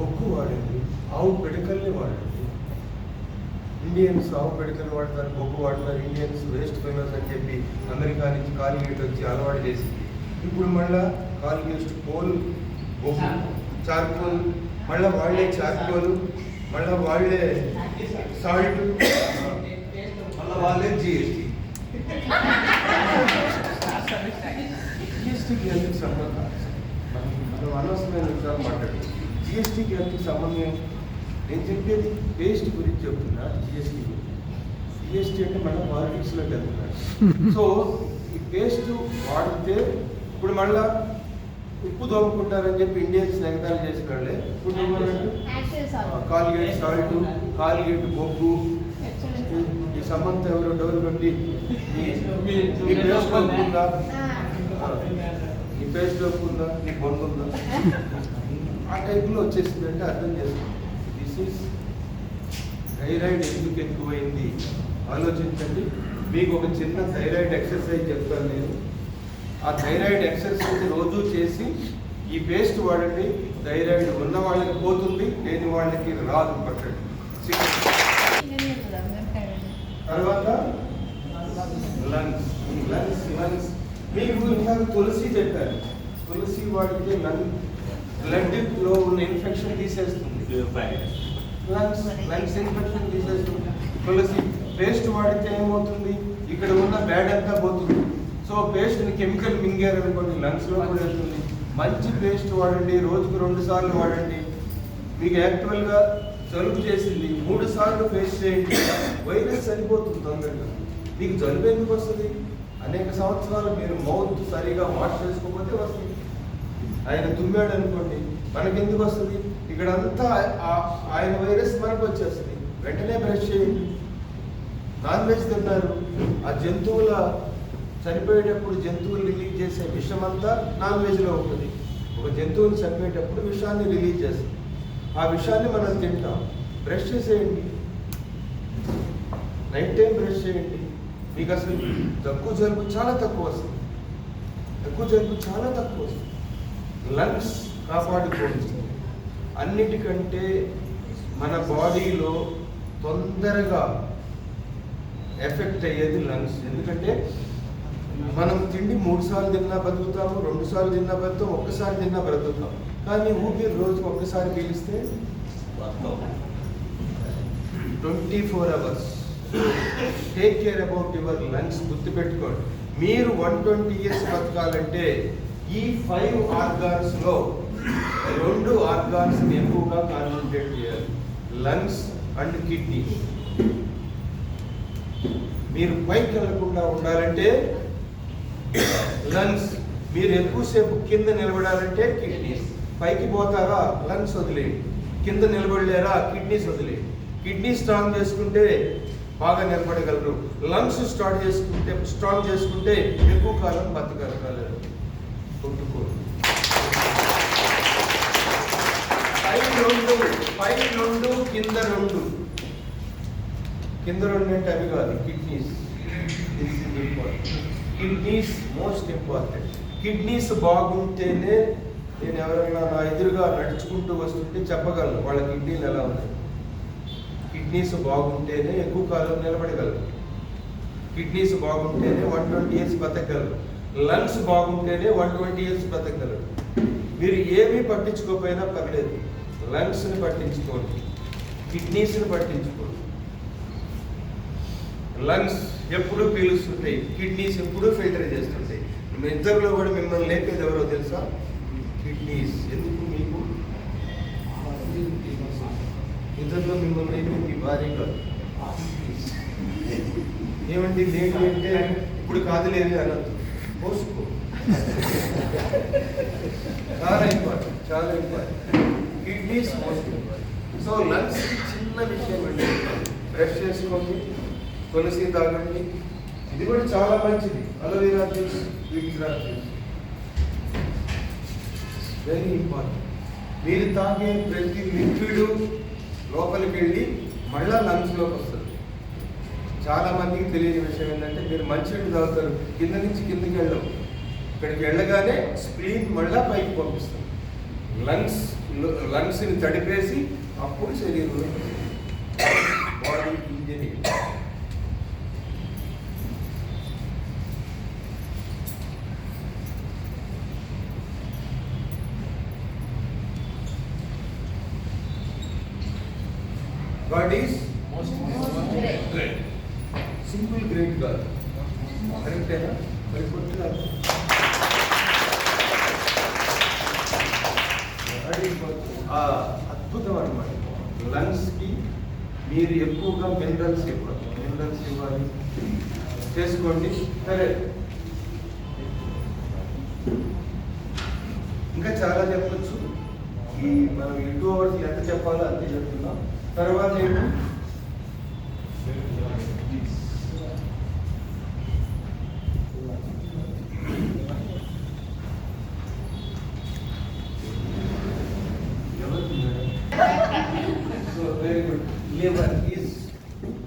బొగ్గు వాడండి ఆవు పిడకల్ని వాడండి ఇండియన్స్ ఆవు పిడకలు వాడతారు బొగ్గు వాడతారు. ఇండియన్స్ వేస్ట్ ఫెలోస్ అని చెప్పి అమెరికా నుంచి కాలిగేట్ వచ్చి అలవాటు చేసింది. ఇప్పుడు మళ్ళా కాలిగేట్ కోల్ బొగ్గు చార్కోల్ మళ్ళీ వాళ్ళే చార్కోల్ మళ్ళీ వాళ్ళే సాల్ట్ మళ్ళీ వాళ్ళే జిఎస్టీ. జిఎస్టీకి ఎందుకు సంబంధం? మనం మనం అనవసరమైన విషయాలు మాట్లాడు జిఎస్టీకి ఎందుకు సంబంధం? ఏంటి? నేను చెప్పేది పేస్ట్ గురించి చెప్తున్నా జిఎస్టీ జిఎస్టీ అంటే మనం పాలిటిక్స్లోకి వెళ్తున్నాడు. సో ఈ పేస్ట్ వాడితే ఇప్పుడు మళ్ళా ఉప్పు దోముకుంటారని చెప్పి ఇండియన్స్ ఎగతాలు చేసిన వాళ్ళే ఇప్పుడు కాల్గేట్ సాల్ట్ కాల్గేట్ బొగ్గు. ఈ సమంత ఎవరు డోరు ఈ పేస్ట్ ఒప్పుకుందా ఈ పేస్ట్ ఒప్పుకుందా నీ బొంగు ఉందా ఆ టైప్లో వచ్చేసిందంటే అర్థం చేసుకోండి దిస్ ఈస్ థైరాయిడ్ ఎందుకు ఎక్కువైంది? ఆలోచించండి. మీకు ఒక చిన్న థైరాయిడ్ ఎక్సర్సైజ్ చెప్తాను నేను. ఆ థైరాయిడ్ ఎక్సర్సైజ్ రోజు చేసి ఈ పేస్ట్ వాడండి. థైరాయిడ్ ఉన్న వాళ్ళకి పోతుంది లేని వాళ్ళకి రాదు పట్టండి తర్వాత? లంగ్స్ లంగ్స్ లంగ్స్ మీకు ఇంకా తులసి చెప్పారు. తులసి వాడితే లంగ్ బ్లడ్లో ఉన్న ఇన్ఫెక్షన్ తీసేస్తుంది. లంగ్స్ లంగ్స్ ఇన్ఫెక్షన్ తీసేస్తుంది. తులసి పేస్ట్ వాడితే ఏమవుతుంది? ఇక్కడ ఉన్న బ్యాడ్ అంతా పోతుంది. సో పేస్ట్ కెమికల్ మింగారనుకోండి లంగ్స్లో కూడా వెళ్తుంది మంచి పేస్ట్ వాడండి రోజుకు రెండు సార్లు వాడండి. మీకు యాక్చువల్గా జలుబు చేసింది మూడు సార్లు పేస్ట్ చేయండి. వైరస్ చనిపోతుంది తొందరగా. మీకు జలుబు ఎందుకు వస్తుంది? అనేక సంవత్సరాలు మీరు మౌత్ సరిగా వాష్ చేసుకోకపోతే వస్తుంది. ఆయన తుమ్మాడు అనుకోండి మనకెందుకు వస్తుంది? ఇక్కడంతా ఆ- ఆయన వైరస్ మనకు వచ్చేస్తుంది. వెంటనే బ్రష్ చేయండి. నాన్ వెజ్ తిన్నారు ఆ జంతువుల చనిపోయేటప్పుడు జంతువులు రిలీజ్ చేసే విషం అంతా నాన్ వెజ్లో ఉంటుంది. ఒక జంతువుని చనిపోయేటప్పుడు విషాన్ని రిలీజ్ చేస్తుంది. ఆ విషాన్ని మనం తింటాం. బ్రష్ చేసేయండి. నైట్ టైం బ్రష్ చేయండి. మీకు అసలు తక్కువ జలుబు చాలా తక్కువ వస్తుంది. తక్కువ జలుబు చాలా తక్కువ వస్తుంది. లంగ్స్ కాపాడుకోవచ్చు అన్నిటికంటే మన బాడీలో తొందరగా ఎఫెక్ట్ అయ్యేది లంగ్స్. ఎందుకంటే మనం తిండి మూడు సార్లు తిన్నా బతుకుతాము రెండు సార్లు తిన్నా బతుకుతాం ఒక్కసారి తిన్నా బ్రతుకుతాం కానీ ఊపిరి రోజుకు ఒక్కసారి పీలిస్తే twenty four hours. Take care about your lungs గుర్తుపెట్టుకోండి. మీరు వన్ ట్వంటీ ఇయర్స్ బతకాలంటే ఈ ఫైవ్ ఆర్గాన్స్లో రెండు ఆర్గాన్స్ ఎక్కువగా కాన్సన్ట్రేట్ చేయాలి. లంగ్స్ అండ్ కిడ్నీ మీరు పైకి వెళ్ళకుండా ఉండాలంటే లంగ్స్ మీరు ఎక్కువసేపు కింద నిలబడాలంటే కిడ్నీస్ పైకి పోతారా? లంగ్స్ వదిలేయండి. కింద నిలబడలేరా? కిడ్నీస్ వదిలేయండి. కిడ్నీ స్ట్రాంగ్ చేసుకుంటే బాగా నిలబడగలరు లంగ్స్ స్టార్ట్ చేసుకుంటే స్ట్రాంగ్ చేసుకుంటే ఎక్కువ కాలం బతకగలరు కొట్టుకోరు. పై రెండు పై రెండు కింద రెండు. కింద రెండు అంటే అవి కాదు kidneys kidneys most important kidneys బాగుంటేనే నేను ఎవరైనా నా ఎదురుగా నడుచుకుంటూ వస్తుంటే చెప్పగలను వాళ్ళ కిడ్నీలు ఎలా ఉన్నాయి. కిడ్నీస్ బాగుంటేనే ఎక్కువ కాలం నిలబడగలరు. కిడ్నీస్ బాగుంటేనే వన్ ట్వంటీ ఇయర్స్ బతకగలరు. లంగ్స్ బాగుంటేనే వన్ ట్వంటీ ఇయర్స్ బతకగలరు. మీరు ఏమీ పట్టించుకోకపోయినా పర్లేదు. లంగ్స్ని పట్టించుకోండి. కిడ్నీస్ని పట్టించుకోండి. లంగ్స్ ఎప్పుడూ పీలుస్తుంటాయి. కిడ్నీస్ ఎప్పుడూ ఫిల్టర్ చేస్తుంటాయి. మీ ఇద్దరిలో కూడా మిమ్మల్ని లేపేది ఎవరో తెలుసా? కిడ్నీస్. ఎందుకు మీకు ఇద్దరిలో మిమ్మల్ని మీ భార్య కాదు ఏమండి లేటి అంటే ఇప్పుడు కాదులేవి అనద్దు. పోసుకో. చాలా ఇంపార్టెంట్ చాలా important kidneys most important so lungs చిన్న విషయం అండి. బ్రష్ చేసుకోండి తులసి తాగండి. ఇది కూడా చాలా మంచిది. అలోవెరా జ్యూస్ విగ్రా జ్యూస్. వెరీ ఇంపార్టెంట్ మీరు తాగే ప్రతి లిక్విడ్ లోపలికి వెళ్ళి మళ్ళీ లంగ్స్లోకి వస్తుంది చాలామందికి తెలియని విషయం ఏంటంటే మీరు మంచినీళ్ళు తాగుతారు కింద నుంచి కిందకి వెళ్ళవు ఇక్కడికి వెళ్ళగానే స్ప్లీన్ మళ్ళీ పైకి పంపిస్తుంది లంగ్స్ లంగ్స్ని తడిపేసి అప్పుడు శరీరంలో body engineering god is simple great కాదు కరెక్టేనా మరి కొట్టుగా ఆ అద్భుతం అనమాట లంగ్స్కి మీరు ఎక్కువగా మినరల్స్ ఇవ్వాలి. మినరల్స్ ఇవ్వాలి. చేసుకోండి. సరే. ఇంకా చాలా చెప్పచ్చు. ఈ మనం ఈ టూ అవర్స్ ఎంత చెప్పాలో అంతే చెప్తున్నాం. తర్వాత ఏంటి so very good liver is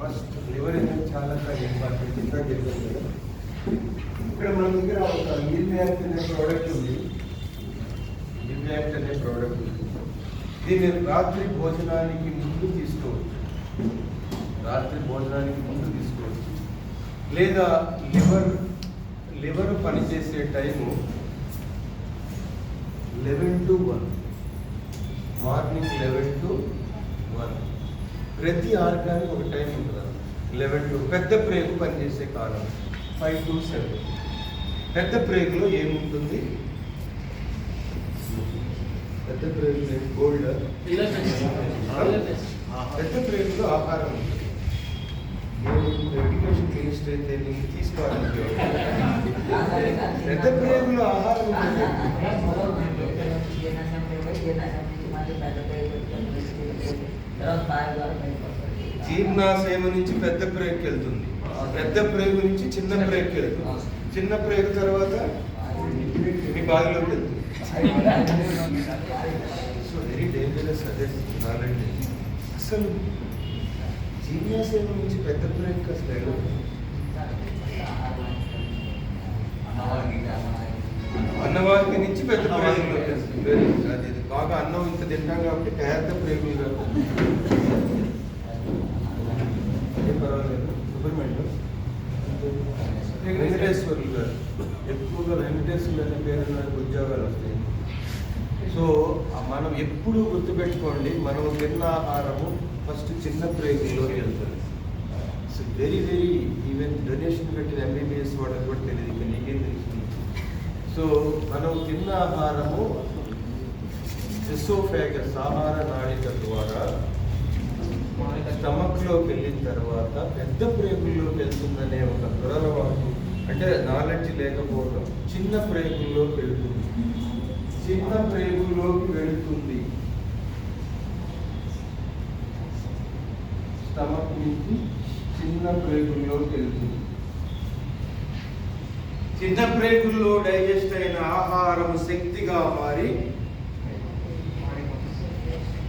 must liver అనేది చాలా చాలా ఇంపార్టెంట్ ఇంకా చెప్పాను కదా. ఇక్కడ మన దగ్గర ఒక లివ్ యాక్ట్ అనే ప్రోడక్ట్ ఉంది. లివ్ యాక్ట్ అనే ప్రోడక్ట్ ఉంది దీన్ని రాత్రి భోజనానికి ముందు తీసుకోవచ్చు. రాత్రి భోజనానికి ముందు తీసుకోవచ్చు. లేదా లివర్ లివర్ పనిచేసే time eleven to one. Morning eleven to one. ప్రతి ఆర్గానికి ఒక టైం ఉంటుంది? లెవెన్ టు పెద్ద ప్రేగు పనిచేసే కాలం ఫైవ్ టు సెవెన్. పెద్ద ప్రేగులో ఏముంటుంది? పెద్ద ప్రేగులో గోల్డ్ పెద్ద ప్రేగులో ఆహారం ఎడ్యుకేషన్ మినిస్టర్ అయితే నేను తీసుకోవాలని పెద్ద ప్రేగులో ఆహారం జీర్ణాశయం నుంచి పెద్ద ప్రేగుకి వెళ్తుంది. పెద్ద ప్రేగు నుంచి చిన్న ప్రేగుకి వెళ్తుంది. చిన్న ప్రేగు తర్వాత మీ బావిలోకి వెళ్తుంది. సో వెరీ డేంజరస్ అదే నాలెడ్జ్ అసలు ఏమో నుంచి పెద్ద బ్రేక్ అసలు వెళ్ళదు అన్నవారికి నుంచి పెద్ద ప్రేగులు అది బాగా అన్నం ఇంత తింటాం కాబట్టి పెద్ద ప్రేగులు కాదు. పర్వాలేదు. సుబ్రహ్మణ్యం వెంకటేశ్వర్లు గారు. ఎక్కువగా వెంకటేశ్వర్లు అనే పేరు ఉద్యోగాలు వస్తాయి. సో మనం ఎప్పుడు గుర్తుపెట్టుకోండి మనం తిన్న ఆహారము ఫస్ట్ చిన్న ప్రేగుల్లోకి వెళ్తుంది. So very very even donation పెట్టిన ఎంబీబీఎస్ వాళ్ళకి కూడా తెలియదు ఇంకా నీకేం తెలుస్తుంది? సో మనం తిన్న ఆహారము ఎసోఫాగస్ ఆహార నాళిక ద్వారా స్టమక్లోకి వెళ్ళిన తర్వాత పెద్ద ప్రేగుల్లోకి వెళ్తుందనే ఒక దురలవాటు అంటే నాలెడ్జ్ లేకపోవడం చిన్న ప్రేగుల్లోకి వెళుతుంది చిన్న ప్రేగుల్లోకి వెళుతుంది స్టమక్ నుంచి చిన్న ప్రేగుల్లోకి వెళ్తుంది చిన్న ప్రేగుల్లో డైజెస్ట్ అయిన ఆహారం శక్తిగా మారి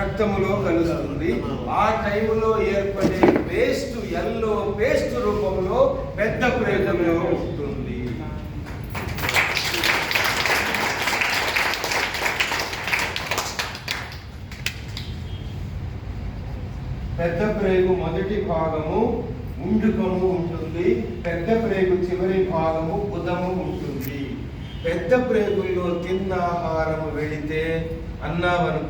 రక్తములో కలుస్తుంది. ఆ టైంలో ఏర్పడే పేస్ట్ ఎల్లో పేస్ట్ రూపంలో పెద్ద ప్రేగుల్లో ఉంటుంది. పెద్ద ప్రేగు మొదటి భాగము ముండుకము ఉంటుంది. పెద్ద ప్రేగు చివరి భాగము బుధము ఉంటుంది. పెద్ద ప్రేగుల్లో తిన్న ఆహారం వెళితే అన్నావనుకో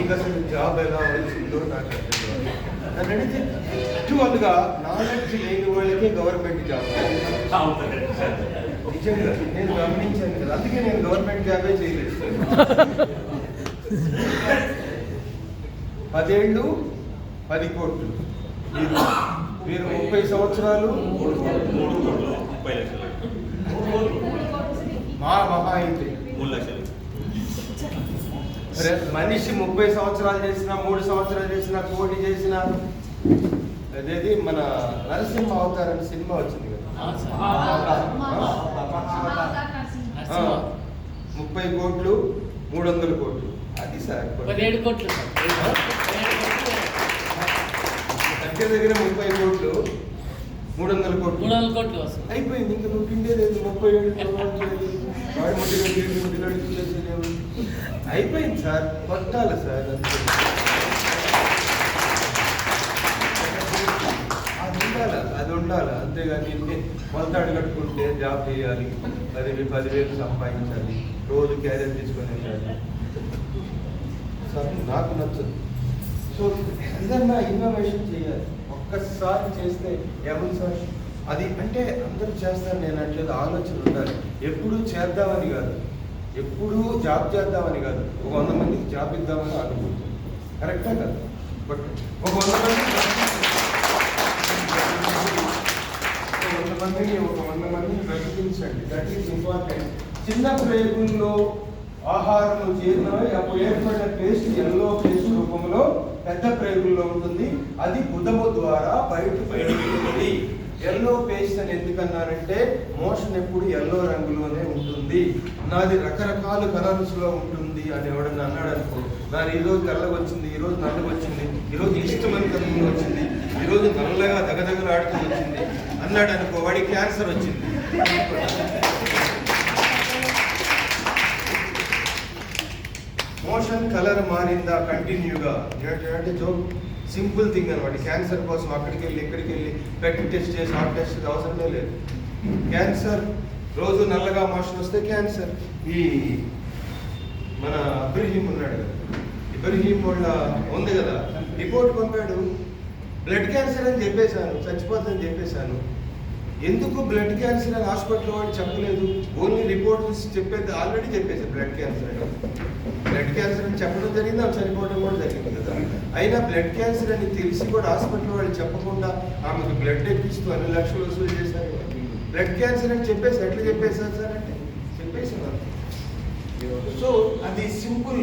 నీకు అసలు జాబ్ ఎలా వచ్చిందో నాకు అర్థం యాక్చువల్గా నాలెడ్జ్ లేని వాళ్ళకే గవర్నమెంట్ జాబ్. నిజంగా నేను గమనించాను కదా అందుకే నేను గవర్నమెంట్ జాబే చేయలేదు. పదేళ్ళు పది కోట్లు. మీరు మీరు ముప్పై సంవత్సరాలు మూడు కోట్లు ముప్పై లక్షలు. మా మహా అయితే. మూడు లక్షలు. మనిషి ముప్పై సంవత్సరాలు చేసిన మూడు సంవత్సరాలు చేసిన కోటి చేసిన అదేది మన నరసింహ అవతారం సినిమా వచ్చింది కదా. ముప్పై కోట్లు మూడు వందల కోట్లు. అది సార్ పదిహేడు కోట్లు. దగ్గర దగ్గర ముప్పై కోట్లు మూడు వందల కోట్లు. మూడు వందల కోట్లు అయిపోయింది ఇంకా నువ్వు పిండేది ముప్పై ఏడు అయిపోయింది సార్ కొట్టాలి సార్ అది ఉండాలి అది ఉండాలి. అంతేగాని కొంత మొలతాడు కట్టుకుంటే జాబ్ చేయాలి పది పదివేలు సంపాదించాలి రోజు క్యారియర్ తీసుకొని వెళ్ళాలి సార్ నాకు నచ్చదు. సో ఏదన్నా ఇన్నోవేషన్ చేయాలి. ఒక్కసారి చేస్తే ఎవరు సార్? అది అంటే అందరూ చేస్తారు నేను అట్లేదు ఆలోచన ఉండాలి. ఎప్పుడూ చేద్దామని కాదు. ఎప్పుడూ జాబ్ చేద్దామని కాదు. ఒక వంద మందికి జాబ్ ఇద్దామని అనుకుంటుంది కరెక్టా కాదు? బట్ ఒక వంద మంది ఒక వంద మందిని ఒక వంద మందిని బ్రతికించండి దట్ ఈస్ ఇంపార్టెంట్ చిన్న ప్రేగుల్లో ఆహారం చేరినవి అప్పుడు ఏర్పడిన పేస్ట్ ఎల్లో పేస్ట్ రూపంలో పెద్ద ప్రేగుల్లో ఉంటుంది. అది బుధము ద్వారా బయట బయటపడుతుంది ఎల్లో పేస్ట్ అని ఎందుకన్నారంటే మోషన్ ఎప్పుడు ఎల్లో రంగులోనే ఉంటుంది. నాది రకరకాల కలర్స్లో ఉంటుంది అని ఎవడన్నా అన్నాడు అనుకో నాది ఈరోజు రోజు తెల్లగా వచ్చింది ఈరోజు రోజు నల్లగా వచ్చింది ఈరోజు ఇష్టమైన ఇష్టమని వచ్చింది ఈరోజు నల్లగా దగదగలాడుతూ వచ్చింది అన్నాడు అనుకో వాడికి క్యాన్సర్ వచ్చింది. మోషన్ కలర్ మారిందా కంటిన్యూగా? అంటే జోక్ సింపుల్ థింగ్ అనమాట క్యాన్సర్ కోసం అక్కడికి వెళ్ళి ఇక్కడికి వెళ్ళి బ్లడ్ టెస్ట్ చేసి హార్ట్ టెస్ట్ అవసరమే లేదు. క్యాన్సర్ రోజు నల్లగా మోషన్ వస్తే క్యాన్సర్. ఈ మన అబ్రహీం ఉన్నాడు కదా. ఇబ్రహీం వాళ్ళ ఉంది కదా. రిపోర్ట్ పంపాడు. బ్లడ్ క్యాన్సర్ అని చెప్పేశాను చచ్చిపోతుందని చెప్పేశాను. ఎందుకు బ్లడ్ క్యాన్సర్ అని హాస్పిటల్ వాడు చెప్పలేదు? ఓన్లీ రిపోర్ట్స్ చెప్పేది ఆల్రెడీ చెప్పేశారు బ్లడ్ క్యాన్సర్ అని. బ్లడ్ క్యాన్సర్ అని చెప్పడం జరిగింది? అవి చనిపోవడం కూడా జరిగింది కదా. అయినా బ్లడ్ క్యాన్సర్ అని తెలిసి కూడా హాస్పిటల్ వాళ్ళు చెప్పకుండా ఆమెకు బ్లడ్ ఎక్కిస్తూ అన్ని లక్షలు వసూలు చేశారు. బ్లడ్ క్యాన్సర్ అని చెప్పేసి ఎట్లా చెప్పేశారు సార్? అంటే చెప్పేసి సో అది సింపుల్